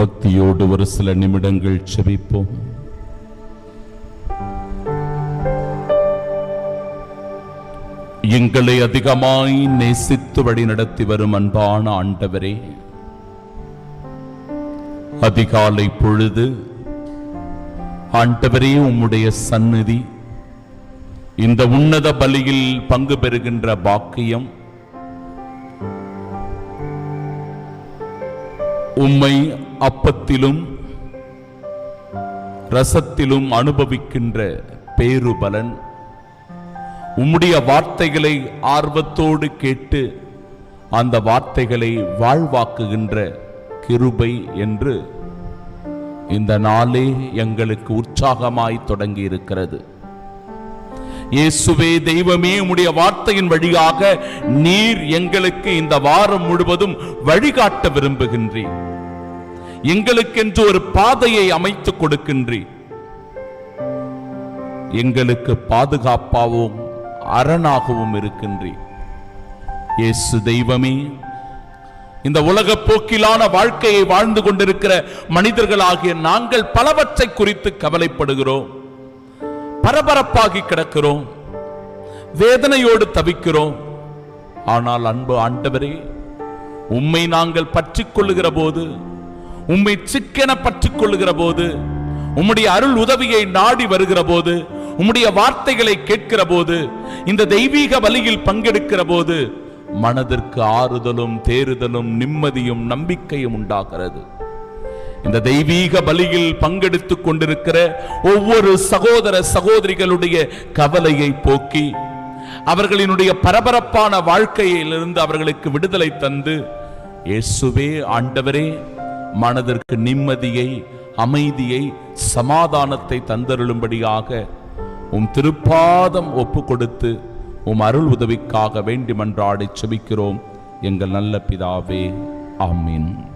பக்தியோடு ஒரு சில நிமிடங்கள் செபிப்போம் எங்களை அதிகமாய் நேசித்து வழி நடத்தி வரும் அன்பான ஆண்டவரே அதிகாலை பொழுது ஆண்டவரே உம்முடைய சந்நிதி இந்த உன்னத பலியில் பங்கு பெறுகின்ற பாக்கியம் உம்மை அப்பத்திலும் ரசத்திலும் அனுபவிக்கின்ற பேருபலன் உம்முடைய வார்த்தைகளை ஆர்வத்தோடு கேட்டு அந்த வார்த்தைகளை வாழ்வாக்குகின்ற கிருபை என்று இந்த நாளே எங்களுக்கு உற்சாகமாய் தொடங்கி இருக்கிறது இயேசுவே தெய்வமே உம்முடைய வார்த்தையின் வழியாக நீர் எங்களுக்கு இந்த வாரம் முழுவதும் வழிகாட்ட விரும்புகின்றீர் எங்களுக்கென்று ஒரு பாதையை அமைத்துக் கொடுக்கின்றீர். எங்களுக்கு பாதுகாப்பாகவும் அரணாகவும் இருக்கின்றீர். இயேசு தெய்வமே இந்த உலக போக்கிலான வாழ்க்கையை வாழ்ந்து கொண்டிருக்கிற மனிதர்களாகிய நாங்கள் பலவற்றை குறித்து கவலைப்படுகிறோம். பரபரப்பாகி கிடக்கிறோம். வேதனையோடு தவிக்கிறோம். ஆனால் அன்பு ஆண்டவரே உம்மை நாங்கள் பற்றிக் கொள்ளுகிற போது உம்மை சிக்கென பற்றிக் கொள்ளுகிற போது உம்முடைய அருள் உதவியை நாடி வருகிற போது உம்முடைய வார்த்தைகளை கேட்கிற போது இந்த தெய்வீக வழியில் பங்கெடுக்கிற போது மனதிற்கு ஆறுதலும் தேறுதலும் நிம்மதியும் நம்பிக்கையும் உண்டாகிறது. இந்த தெய்வீக பலியில் பங்கெடுத்துக் கொண்டிருக்கிற ஒவ்வொரு சகோதர சகோதரிகளுடைய கவலையை போக்கி அவர்களினுடைய பரபரப்பான வாழ்க்கையிலிருந்து அவர்களுக்கு விடுதலை தந்து இயேசுவே ஆண்டவரே மனதிற்கு நிம்மதியை அமைதியை சமாதானத்தை தந்தருளும்படியாக உம் திருப்பாதம் ஒப்பு கொடுத்து உம் அருள் உதவிக்காக வேண்டுமென்றாடி செபிக்கிறோம். எங்கள் நல்ல பிதாவே ஆமீன்.